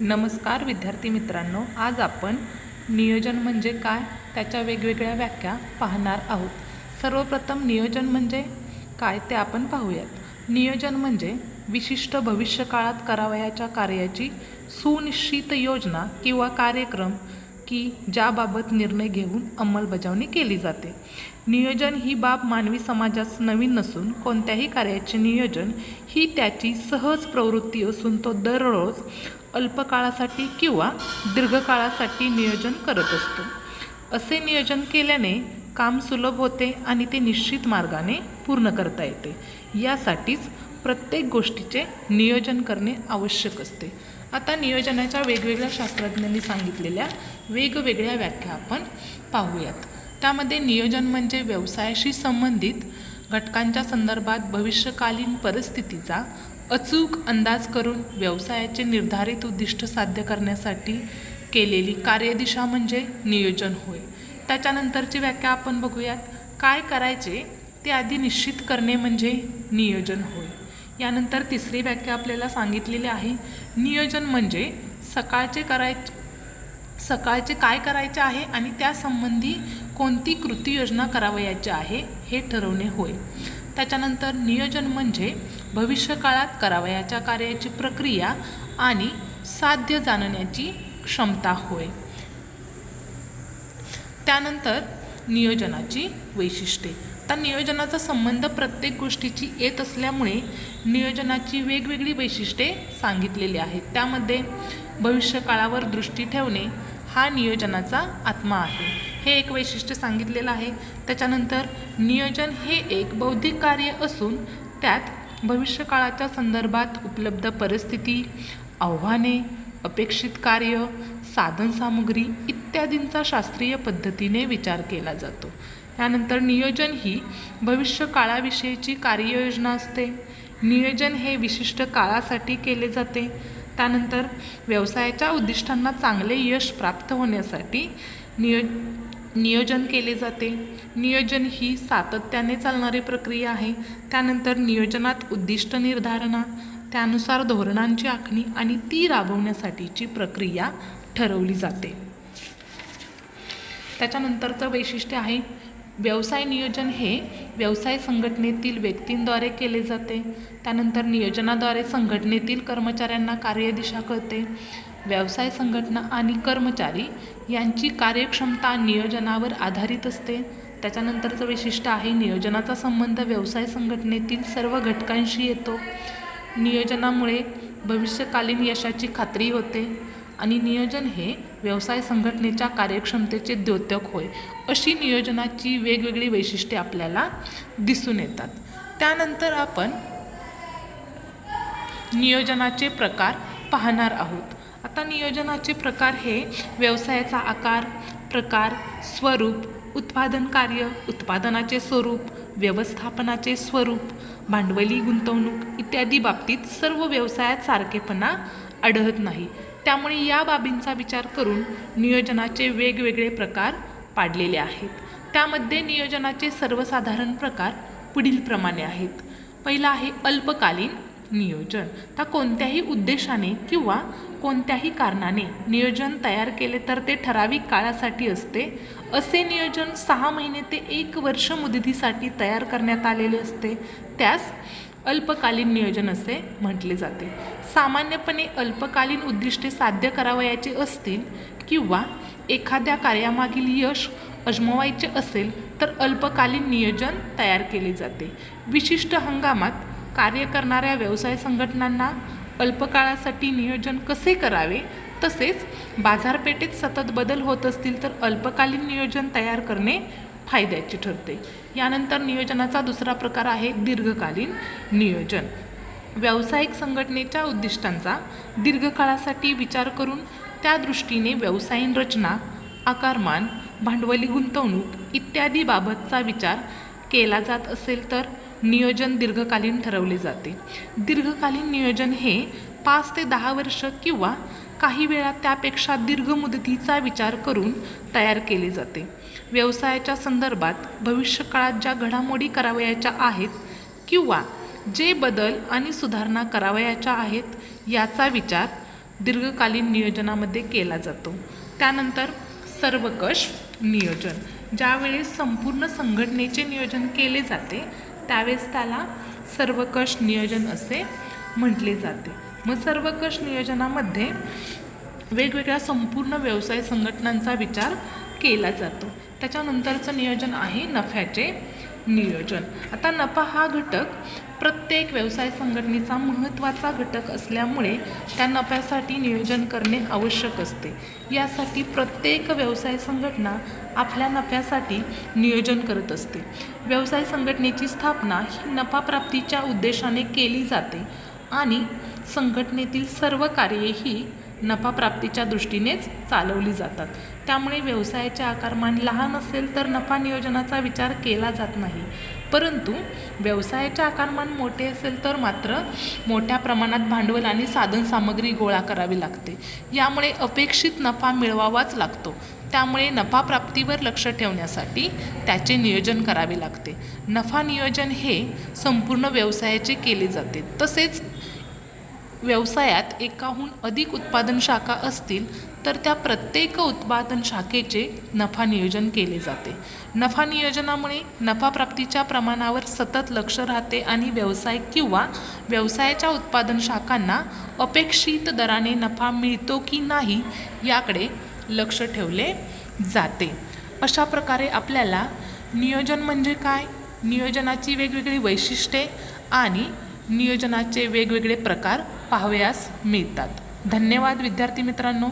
नमस्कार विद्यार्थी मित्रांनो आज आपण नियोजन म्हणजे काय? त्याच्या वेगवेगळ्या व्याख्या पाहणार आहोत. सर्वप्रथम नियोजन म्हणजे काय ते आपण पाहूयात. नियोजन म्हणजे विशिष्ट भविष्यकाळात करावयाच्या कार्याची सुनिश्चित योजना किंवा कार्यक्रम की ज्याबाबत निर्णय घेऊन अंमलबजावणी केली जाते. नियोजन ही बाब मानवी समाजास नवीन नसून कोणत्याही कार्याचे नियोजन ही त्याची सहज प्रवृत्ती असून तो दररोज अल्पकाळासाठी किंवा दीर्घकाळासाठी नियोजन करत असतो. असे नियोजन केल्याने काम सुलभ होते आणि ते निश्चित मार्गाने पूर्ण करता येते. यासाठीच प्रत्येक गोष्टीचे नियोजन करणे आवश्यक असते. आता नियोजनाच्या वेगवेगळ्या शास्त्रज्ञांनी सांगितलेल्या वेगवेगळ्या व्याख्या आपण पाहूयात. त्यामध्ये नियोजन म्हणजे व्यवसायाशी संबंधित घटकांच्या संदर्भात भविष्यकालीन परिस्थितीचा अचूक अंदाज करून व्यवसायाचे निर्धारित उद्दिष्ट साध्य करण्यासाठी केलेली कार्यदिशा म्हणजे नियोजन होय. त्याच्यानंतरची व्याख्या आपण बघूयात. काय करायचे ते आधी निश्चित करणे म्हणजे नियोजन होय. यानंतर तिसरी व्याख्या आपल्याला सांगितलेली आहे. नियोजन म्हणजे सकाळचे करायचे सकाळचे काय करायचे आहे आणि त्यासंबंधी कोणती कृती योजना करावयाची आहे हे ठरवणे होय. त्याच्यानंतर नियोजन म्हणजे भविष्यकाळात करावयाच्या कार्याची प्रक्रिया आणि साध्य जाणण्याची क्षमता होय. त्यानंतर नियोजनाची वैशिष्ट्ये. तर नियोजनाचा संबंध प्रत्येक गोष्टीची येत असल्यामुळे नियोजनाची वेगवेगळी वैशिष्ट्ये सांगितलेली आहेत. त्यामध्ये भविष्यकाळावर दृष्टी ठेवणे हा नियोजनाचा आत्मा आहे. हे एक वैशिष्ट्य सांगितलेलं आहे. त्याच्यानंतर नियोजन हे एक बौद्धिक कार्य असून त्यात भविष्यकाळाच्या संदर्भात उपलब्ध परिस्थिती आव्हाने अपेक्षित कार्य साधनसामुग्री इत्यादींचा शास्त्रीय पद्धतीने विचार केला जातो. त्यानंतर नियोजन ही भविष्य काळाविषयीची कार्ययोजना असते. नियोजन हे विशिष्ट काळासाठी केले जाते. त्यानंतर व्यवसायाच्या उद्दिष्टांना चांगले यश प्राप्त होण्यासाठी नियो नियोजन केले जाते. नियोजन ही सातत्याने चालणारी प्रक्रिया आहे. त्यानंतर नियोजनात उद्दिष्ट निर्धारणा त्यानुसार धोरणांची आखणी आणि ती राबवण्यासाठीची प्रक्रिया ठरवली जाते. त्याच्यानंतरचं वैशिष्ट्य आहे व्यवसाय नियोजन हे व्यवसाय संघटनेतील व्यक्तींद्वारे केले जाते. त्यानंतर नियोजनाद्वारे संघटनेतील कर्मचाऱ्यांना कार्यदिशा कळते. व्यवसाय संघटना आणि कर्मचारी यांची कार्यक्षमता नियोजनावर आधारित असते. त्याच्यानंतरचं वैशिष्ट्य आहे नियोजनाचा संबंध व्यवसाय संघटनेतील सर्व घटकांशी येतो. नियोजनामुळे भविष्यकालीन यशाची खात्री होते. आणि नियोजन हे व्यवसाय संघटनेच्या कार्यक्षमतेचे द्योतक होय अशी नियोजनाची वेगवेगळी वैशिष्ट्ये आपल्याला दिसून येतात. त्यानंतर आपण नियोजनाचे प्रकार पाहणार आहोत. आता नियोजनाचे प्रकार हे व्यवसायाचा आकार प्रकार स्वरूप उत्पादन कार्य उत्पादनाचे स्वरूप व्यवस्थापनाचे स्वरूप भांडवली गुंतवणूक इत्यादी बाबतीत सर्व व्यवसायात सारखेपणा आढळत नाही. त्यामुळे या बाबींचा विचार करून नियोजनाचे वेगवेगळे प्रकार पाडलेले आहेत. त्यामध्ये नियोजनाचे सर्वसाधारण प्रकार पुढीलप्रमाणे आहेत. पहिला आहे अल्पकालीन नियोजन. तर कोणत्याही उद्देशाने किंवा कोणत्याही कारणाने नियोजन तयार केले तर ते ठराविक काळासाठी असते. असे नियोजन सहा महिने ते एक वर्ष मुदतीसाठी तयार करण्यात आलेले असते. त्यास अल्पकालीन नियोजन असे म्हटले जाते. सामान्यपणे अल्पकालीन उद्दिष्टे साध्य करावयाचे असतील किंवा एखाद्या कार्यामागील यश अजमवायचे असेल तर अल्पकालीन नियोजन तयार केले जाते. विशिष्ट हंगामात कार्य करणाऱ्या व्यवसाय संघटनांना अल्पकाळासाठी नियोजन कसे करावे? तसेच बाजारपेठेत सतत बदल होत असतील तर अल्पकालीन नियोजन तयार करणे फायद्याची ठरते. यानंतर नियोजनाचा दुसरा प्रकार आहे दीर्घकालीन नियोजन. व्यावसायिक संघटनेच्या उद्दिष्टांचा दीर्घकाळासाठी विचार करून त्या दृष्टीने व्यवसायीन रचना आकारमान भांडवली गुंतवणूक इत्यादी बाबतचा विचार केला जात असेल तर नियोजन दीर्घकालीन ठरवले जाते. दीर्घकालीन नियोजन हे पाच ते दहा वर्ष किंवा काही वेळा त्यापेक्षा दीर्घ मुदतीचा विचार करून तयार केले जाते. व्यवसायाच्या संदर्भात भविष्यकाळात ज्या घडामोडी करावयाच्या आहेत किंवा जे बदल आणि सुधारणा करावयाच्या आहेत याचा विचार दीर्घकालीन नियोजनामध्ये केला जातो. त्यानंतर सर्वकष नियोजन. ज्यावेळेस संपूर्ण संघटनेचे नियोजन केले जाते त्यावेळेस त्याला सर्वकष नियोजन असे म्हटले जाते. मग सर्वकष नियोजनामध्ये वेगवेगळ्या संपूर्ण व्यवसाय संघटनांचा विचार केला जातो. त्याच्यानंतरचं नियोजन आहे नफ्याचे नियोजन. आता नफा हा घटक प्रत्येक व्यवसाय संघटनेचा महत्त्वाचा घटक असल्यामुळे त्या नफ्यासाठी नियोजन करणे आवश्यक असते. यासाठी प्रत्येक व्यवसाय संघटना आपल्या नफ्यासाठी नियोजन करत असते. व्यवसाय संघटनेची स्थापना ही नफाप्राप्तीच्या उद्देशाने केली जाते. आणि संघटनेतील सर्व कार्येही नफाप्राप्तीच्या दृष्टीनेच चालवली जातात. त्यामुळे व्यवसायाचे आकारमान लहान असेल तर नफा नियोजनाचा विचार केला जात नाही. परंतु व्यवसायाचे आकारमान मोठे असेल तर मात्र मोठ्या प्रमाणात भांडवल आणि साधनसामग्री गोळा करावी लागते. यामुळे अपेक्षित नफा मिळवावाच लागतो. त्यामुळे नफाप्राप्तीवर लक्ष ठेवण्यासाठी त्याचे नियोजन करावे लागते. नफा नियोजन हे संपूर्ण व्यवसायाचे केले जाते. तसेच व्यवसायात एकाहून अधिक उत्पादन शाखा असतील तर त्या प्रत्येक उत्पादन शाखेचे नफा नियोजन केले जाते. नफा नियोजनामुळे नफा प्राप्तीच्या प्रमाणावर सतत लक्ष राहते आणि व्यवसाय किंवा व्यवसायाच्या उत्पादन शाखांना अपेक्षित दराने नफा मिळतो की नाही याकडे लक्ष ठेवले जाते. अशा प्रकारे आपल्याला नियोजन म्हणजे काय? नियोजनाची वेगवेगळी वैशिष्ट्ये आणि नियोजनाचे वेगवेगळे प्रकार पाहावयास मिळतात. धन्यवाद विद्यार्थी मित्रांनो.